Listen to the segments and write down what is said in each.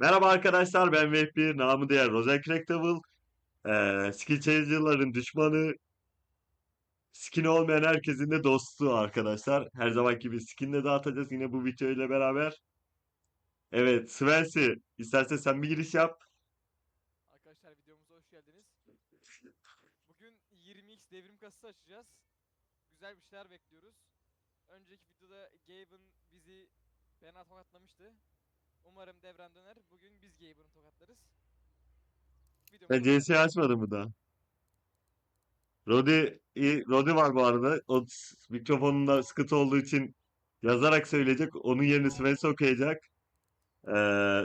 Merhaba arkadaşlar ben Vehbi, namı diğer Rozel Crackable. Ee, skill Changer'ların düşmanı, skin olmayan herkesin de dostu arkadaşlar. Her zaman gibi skinle dağıtacağız yine bu video ile beraber. Evet Svensi, istersen sen bir giriş yap. Arkadaşlar videomuza hoş geldiniz. Bugün 20x devrim kasası açacağız. Güzel bir şeyler bekliyoruz. Önceki videoda Gaben bizi fena tokatlamıştı. Umarım devran döner. Bugün biz Gaben'ı tokatlarız. Hoş geldiniz. CS'yi açmadım mı daha? Rodi, iyi- Rodi var bu arada. O s- mikrofonunda sıkıntı olduğu için yazarak söyleyecek. Onun yerine Svensi okuyacak. Ee,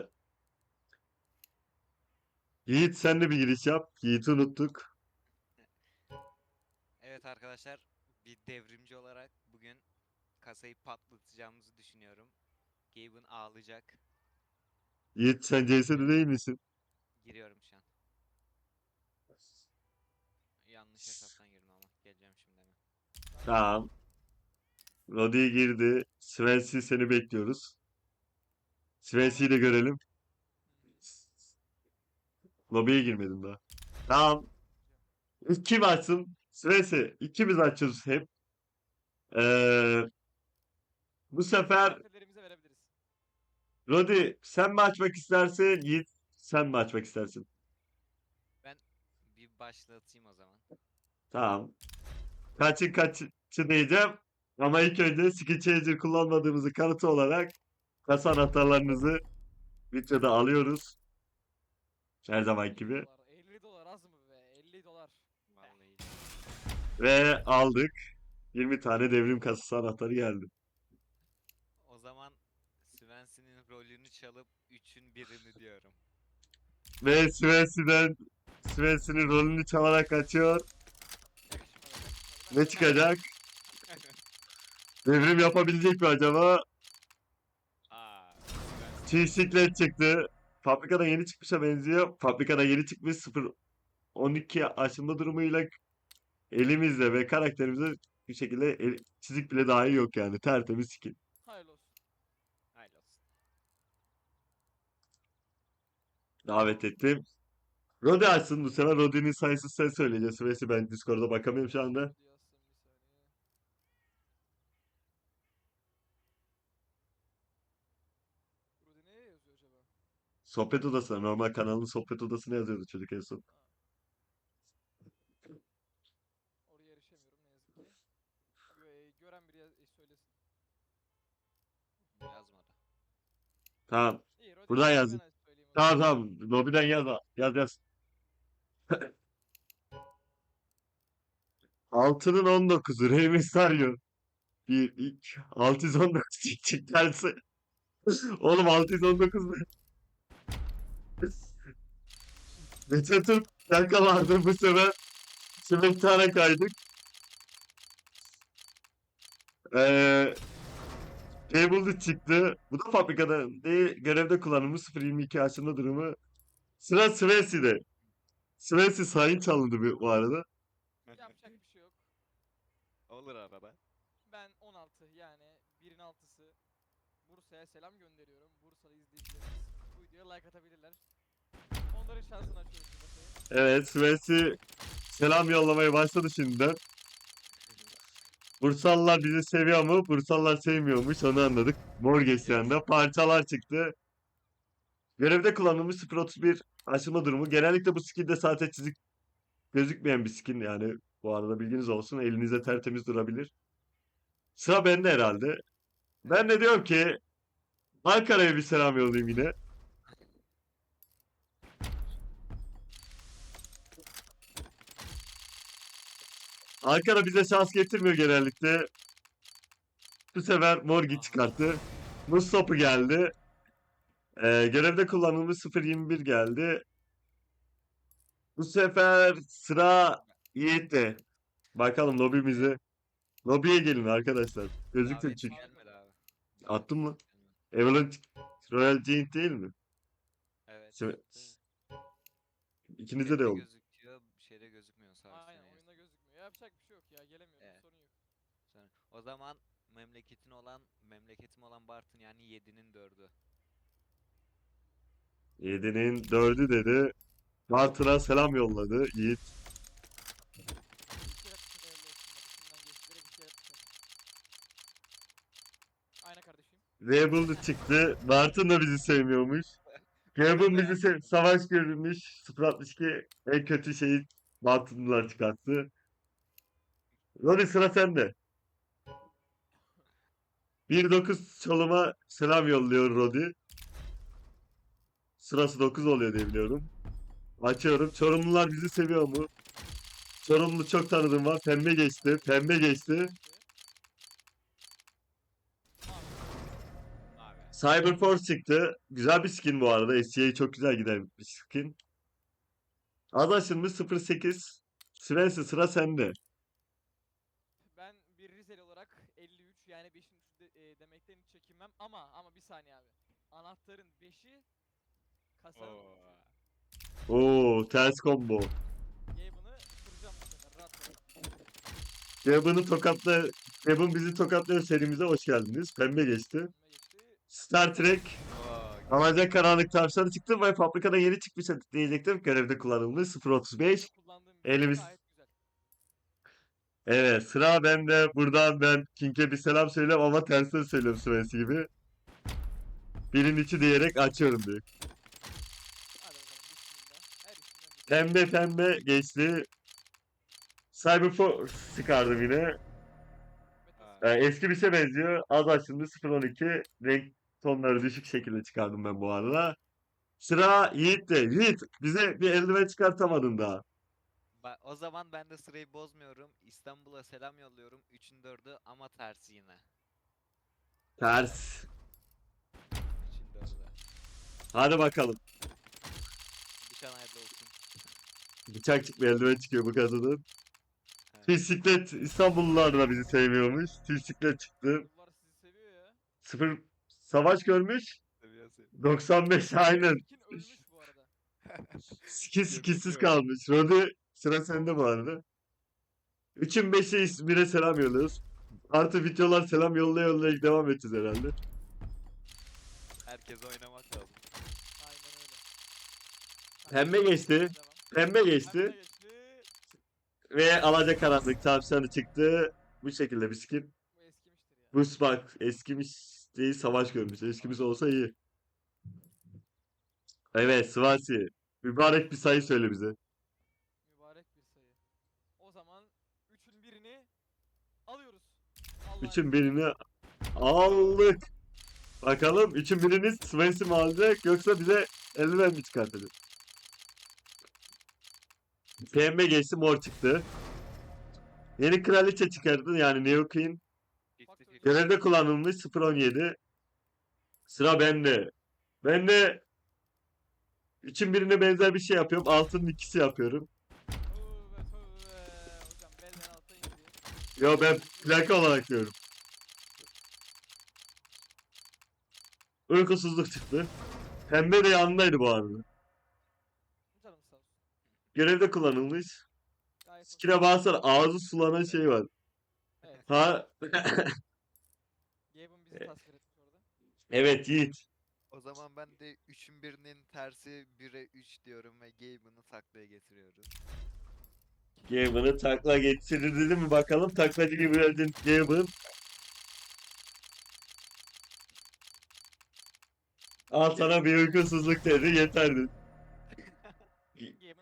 Yiğit sen de bir giriş yap. Yiğit'i unuttuk. Evet arkadaşlar, bir devrimci olarak bugün kasayı patlatacağımızı düşünüyorum. Gaben ağlayacak. Yiğit sen CS'de değil misin? Giriyorum şu an. Yanlış hesaptan girdim ama geleceğim şimdi hemen. Tamam. Rodi girdi. Svensi seni bekliyoruz. Svensi'yi de görelim. Lobiye girmedim daha. Tamam. Kim açsın? Svensi. İkimiz açıyoruz hep. Ee, bu sefer. Rodi sen mi açmak istersin? Yiğit sen mi açmak istersin? Bir başlatayım o zaman. Tamam. Kaçın kaçı diyeceğim. Ama ilk önce skill changer kullanmadığımızı kanıtı olarak kasa anahtarlarınızı videoda alıyoruz. Her zaman 50 gibi. dolar, 50 dolar az mı be? 50 dolar. Vallahi. Ve aldık. 20 tane devrim kasası anahtarı geldi. O zaman rolünü çalıp 3'ün birini diyorum. Ve Svensi'den Svensi'nin rolünü çalarak kaçıyor. Ne çıkacak? Devrim yapabilecek mi acaba? Aa, Çiğsiklet çıktı. Fabrikadan yeni çıkmışa benziyor. Fabrikadan yeni çıkmış 0 12 aşımlı durumuyla elimizde ve karakterimize bir şekilde el- çizik bile dahi yok yani. Tertemiz skin. Hayırlı olsun. Hayırlı olsun. Davet ettim. Rodi açsın bu sefer. Rodi'nin sayısı sen söyleyeceksin. Süresi ben Discord'da bakamıyorum şu anda. Yazıyor acaba? Sohbet odasına. Normal kanalın sohbet odasına yazıyordu çocuk en son. Oraya erişemiyorum ne yazık ki. Gö- gören biri yaz- e, söylesin. Yazmadı. Tamam. İyi, Rodri Buradan yazdım. Tamam tamam. Lobiden yaz. Yaz yaz. Altının 19'u Rey Mysterio. 1, 2, 619 çıkacak gelse. Oğlum 619 ne? Geçen tur dakika vardı bu sefer. Smackdown'a kaydık. Eee Cable'da çıktı. Bu da fabrikada değil, görevde kullanılmış 0.22 aşımlı durumu. Sıra Svensi'de. Svensi sayın çalındı bu, bu arada. Yapacak bir şey yok. Olur arada. Ben 16 yani 1'in 6'sı Bursa'ya selam gönderiyorum. Bursalı izleyicilerimiz bu videoya like atabilirler. Onların şansını açıyoruz bu masayı. Evet Svensi selam yollamaya başladı şimdiden. Bursalılar bizi seviyor mu? Bursalılar sevmiyormuş onu anladık. Mor geçtiğinde parçalar çıktı. Görevde kullanılmış 0.31 aşımı durumu. Genellikle bu skinde sadece çizik gözükmeyen bir skin yani. Bu arada bilginiz olsun. Elinizde tertemiz durabilir. Sıra bende herhalde. Ben de diyorum ki Ankara'ya bir selam yollayayım yine. Ankara bize şans getirmiyor genellikle. Bu sefer Morgi çıkarttı. Mustafa geldi. Ee, görevde kullanılmış 0.21 geldi. Bu sefer sıra Yiğit'te. Bakalım lobimize. Lobiye gelin arkadaşlar. Gözüktü çünkü. Attın mı? Avalanche Royal Giant değil mi? Evet. Şimdi- evet. İkinizde de Chatte yok. gözüküyor, şeyde gözükmüyor sağ Aynen üstte neyse. oyunda gözükmüyor. Yapacak bir şey yok ya gelemiyorum Evet. sorun yok. Sonra- O zaman memleketin olan memleketim olan Bartın yani 7'nin 4'ü. 7'nin 4'ü dedi. Bartın'a selam yolladı Yiğit. Aynen kardeşim. Rebel çıktı. Bartın da bizi sevmiyormuş. Rebel bizi sev savaş görmüş. 062 en kötü şeyi Bartınlılar çıkarttı. Rodi sıra sende. 1.9 çalıma selam yolluyor Rodi. Sırası 9 oluyor diye biliyorum. Açıyorum. Çorumlular bizi seviyor mu? Çorumlu çok tanıdığım var. Pembe geçti. Pembe geçti. Cyberforce çıktı. Güzel bir skin bu arada. SC'ye çok güzel giden bir skin. Az aşılmış 08. Svensson sıra sende. Ben bir Rizeli olarak 53 yani 5'in üstü de- e, çekinmem ama ama bir saniye abi. Anahtarın 5'i kasanın Oo. Oo ters combo. Gabe'ını kıracağım bu sefer rahat ol. Tokatla Gabon bizi tokatlıyor serimize hoş geldiniz. Pembe geçti. Önüme geçti. Star Trek Oo, Alacak karanlık tavşanı çıktı ve fabrikadan yeni çıkmış diyecektim. Görevde kullanılmış 035. Kullandığım bir Elimiz- gayet. Evet sıra bende. Buradan ben King'e bir selam söyleyeyim ama tersini söylüyorum süresi gibi. Birinin içi diyerek açıyorum diyor. Pembe pembe geçti. Cyberforce çıkardım yine. Ee, eski bir şey benziyor. Az açıldı 012. Renk tonları düşük şekilde çıkardım ben bu arada. Sıra Yiğit'te. Yiğit bize bir eldiven çıkartamadın daha. Ba- o zaman ben de sırayı bozmuyorum. İstanbul'a selam yolluyorum. 3'ün 4'ü ama tersi yine. Ters. 3'ün 4'ü. Hadi bakalım. Nişan hayırlı olsun. Bıçak çıkma eldiven çıkıyor bu kadının. Evet. Bisiklet İstanbullular da bizi sevmiyormuş. Bisiklet çıktı. Bunlar sizi seviyor ya. Sıfır savaş görmüş. Seviyorsun. 95 aynen. Kim ölmüş bu arada. Kalmış. Rodi sıra sende bu arada. 3'ün 5'i İzmir'e selam yolluyoruz. Artı videolar selam yollaya yollaya devam edeceğiz herhalde. Herkes oynamak lazım. Aynen öyle. Pembe geçti. Pembe geçti ve alacakaranlık tavşanı çıktı. Bu şekilde bir skin. Bu eskimiştir ya. Bu bak eskimiş değil savaş görmüş. Eskimiz olsa iyi. Evet Svasi. Mübarek bir sayı söyle bize. Mübarek bir sayı. O zaman üçün birini alıyoruz. Allah Üçün birini aldık. Bakalım üçün birini Svasi mi alacak yoksa bize eldiven mi çıkartacak? Pembe geçti mor çıktı. Yeni kraliçe çıkardı yani Neo Queen. Görevde kullanılmış 017. Sıra bende. Ben de üçün birine benzer bir şey yapıyorum. Altının ikisi yapıyorum. Yo ben plaka olarak diyorum. Uykusuzluk çıktı. Pembe de yanındaydı bu arada. Canım sağ olsun. Görevde kullanılmış. Gayet. Skine basar ağzı sulanan şey var. Evet. Ha Gabe'ın bizi tasvir etmiş orada. evet Yiğit. O zaman ben de 3'ün birinin tersi 1'e 3 diyorum ve Gaben'ı taklaya getiriyoruz. Gaben'ı takla getirildi mi bakalım. Taklacı gibi geldin Gaben. Al sana bir uykusuzluk dedi. Gabe'ın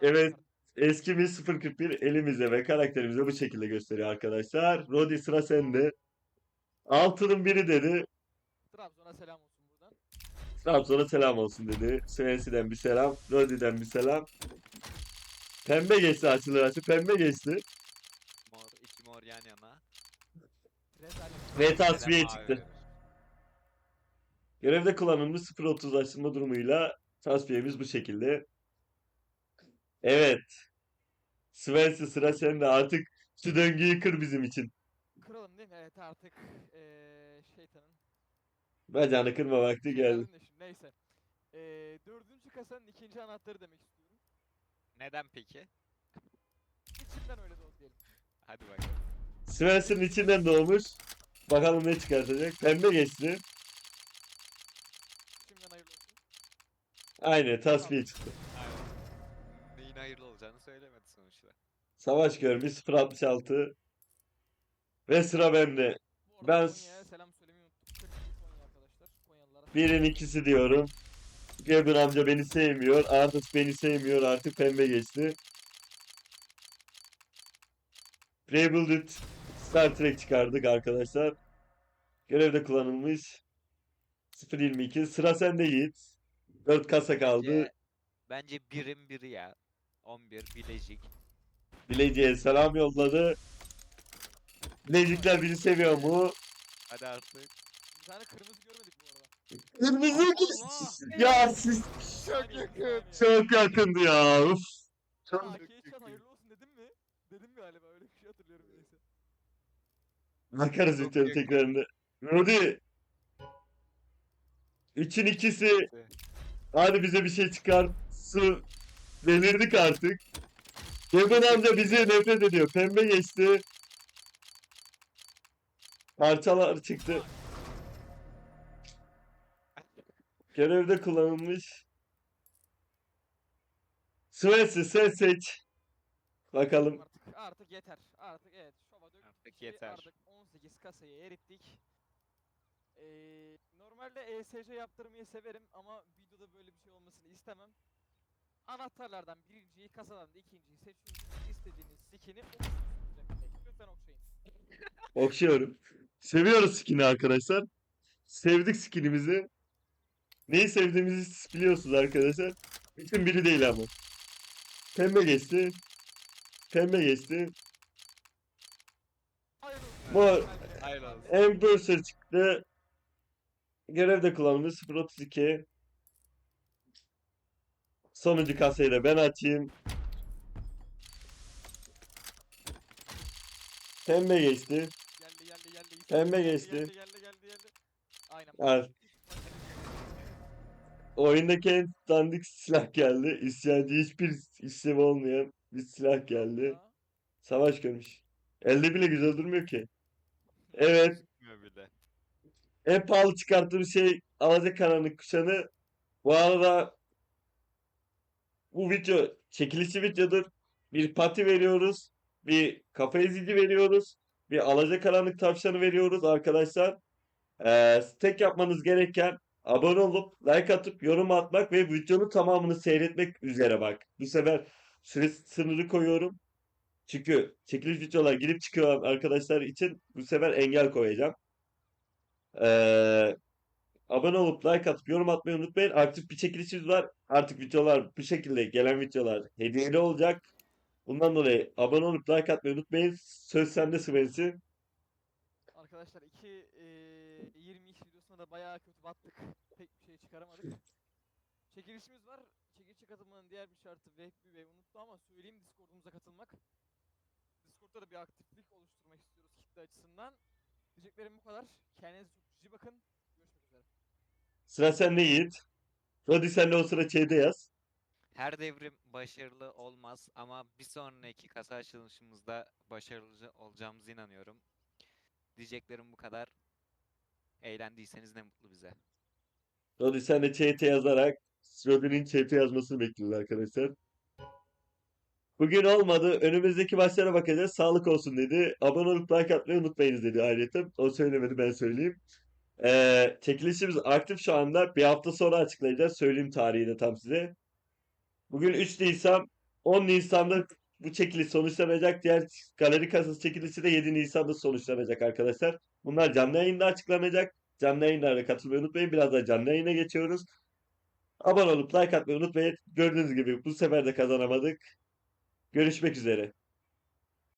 Evet. altta Eskimiz 041 elimizde ve karakterimize bu şekilde gösteriyor arkadaşlar. Rodi sıra sende. Altının biri dedi. Trabzon'a selam olsun buradan. Trabzon'a selam olsun dedi. Svensi'den bir selam. Rodi'den bir selam. Pembe geçti açılır açı. Pembe geçti. Mor, iki mor yan yana. Ve tasfiye çıktı. Görevde kullanılmış 0.30 açılma durumuyla tasfiyemiz bu şekilde. Evet. Svensi sıra sende. Artık şu döngüyü kır bizim için. Kralım değil mi? Evet artık eee şeytanın Bacağını kırma vakti geldi. Neyse. Eee dördüncü kasanın ikinci anahtarı demek istiyorum. Neden peki? İçimden öyle doğdu diyelim. Hadi bakalım. Svensi'nin içinden doğmuş. Bakalım ne çıkartacak. Pembe geçti. İçimden hayırlı olsun. Aynen tasfiye çıktı. Neyin hayırlı olacağını söylemedi sonuçta. Savaş görmüş 066. Ve sıra bende. Bu arada Ben Konya'ya selam söylemeyi unuttum. Çok iyi Konya arkadaşlar. Konyalılara Birin ikisi diyorum. Gaber amca beni sevmiyor. Artık beni sevmiyor. Artık pembe geçti. Rebuild Star Trek çıkardık arkadaşlar. Görevde kullanılmış. 022. Sıra sende Yiğit. 4 kasa kaldı. Bence, bence birim biri ya. 11 Bilecik. Bileciğe selam yolladı. Bilecikler bizi seviyor mu? Hadi artık. Bir tane kırmızı. Kırmızı Allah! Ya siz Çok yakın. çok yakındı ya. Uf. Çok Aa, Keşkan hayırlı olsun dedim mi? Dedim galiba öyle bir şey hatırlıyorum neyse. Bakarız Çok videonun yakın. tekrarında. Rudi. Üçün ikisi. Hadi bize bir şey çıkar. Su. Delirdik artık. Kevin amca bizi nefret ediyor. Pembe geçti. Parçalar çıktı. Görevde kullanılmış. Svensi sen seç. Bakalım. Artık, artık yeter. Artık evet. Şova döktük. Artık yeter. Artık 18 kasayı erittik. Ee, normalde ESC yaptırmayı severim ama videoda böyle bir şey olmasını istemem. Anahtarlardan birinciyi, kasadan da ikinciyi seçiyorsunuz. İstediğiniz skin'i. Lütfen okşayın. Okşuyorum. Seviyoruz skin'i arkadaşlar. Sevdik skin'imizi. Neyi sevdiğimizi siz biliyorsunuz arkadaşlar. Bütün biri değil ama. Pembe geçti. Pembe geçti. Mor. Enforcer çıktı. Görevde kullanılmış 032. Sonuncu kasayı da ben açayım. Pembe geçti. Geldi geldi geldi. Pembe geçti. Geldi geldi geldi geldi. Aynen. Al. Oyundaki en dandik silah geldi. İsyancı hiçbir işlevi olmayan bir silah geldi. Savaş görmüş. Elde bile güzel durmuyor ki. Evet. En pahalı çıkarttığım şey Alacakaranlık kuşanı. Bu arada bu video çekilişi videodur. Bir pati veriyoruz. Bir kafa ezici veriyoruz. Bir Alacakaranlık tavşanı veriyoruz arkadaşlar. Ee, tek yapmanız gereken abone olup like atıp yorum atmak ve videonun tamamını seyretmek üzere bak. Bu sefer süre sınırı koyuyorum. Çünkü çekiliş videolar girip çıkıyor arkadaşlar için bu sefer engel koyacağım. Ee, abone olup like atıp yorum atmayı unutmayın. Aktif bir çekilişimiz var. Artık videolar bu şekilde gelen videolar hediyeli olacak. Bundan dolayı abone olup like atmayı unutmayın. Söz sende Svensi. Arkadaşlar 22 videosunda da bayağı kötü battık. Pek bir şey çıkaramadık. Çekilişimiz var. Çekilişe katılmanın diğer bir şartı Vehbi Bey unuttu ama söyleyeyim Discord'umuza katılmak. Discord'da da bir aktiflik oluşturmak istiyoruz kitle açısından. Diyeceklerim bu kadar. Kendinize çok iyi bakın. Görüşmek üzere. Sıra sende Yiğit. Rodi sen de o sıra şeyde yaz. Her devrim başarılı olmaz ama bir sonraki kasa açılışımızda başarılı olacağımıza inanıyorum. Diyeceklerim bu kadar. Eğlendiyseniz ne mutlu bize. Rodi sen de chat'e yazarak Rodi'nin chat'e yazmasını bekliyoruz arkadaşlar. Bugün olmadı. Önümüzdeki maçlara bakacağız. Sağlık olsun dedi. Abone olup like atmayı unutmayınız dedi ayrıca. O söylemedi ben söyleyeyim. Ee, çekilişimiz aktif şu anda. Bir hafta sonra açıklayacağız. Söyleyeyim tarihini tam size. Bugün 3 Nisan. 10 Nisan'da bu çekiliş sonuçlanacak. Diğer galeri kasası çekilişi de 7 Nisan'da sonuçlanacak arkadaşlar. Bunlar canlı yayında açıklanacak. Canlı yayınlara katılmayı unutmayın. Biraz da canlı yayına geçiyoruz. Abone olup like atmayı unutmayın. Gördüğünüz gibi bu sefer de kazanamadık. Görüşmek üzere.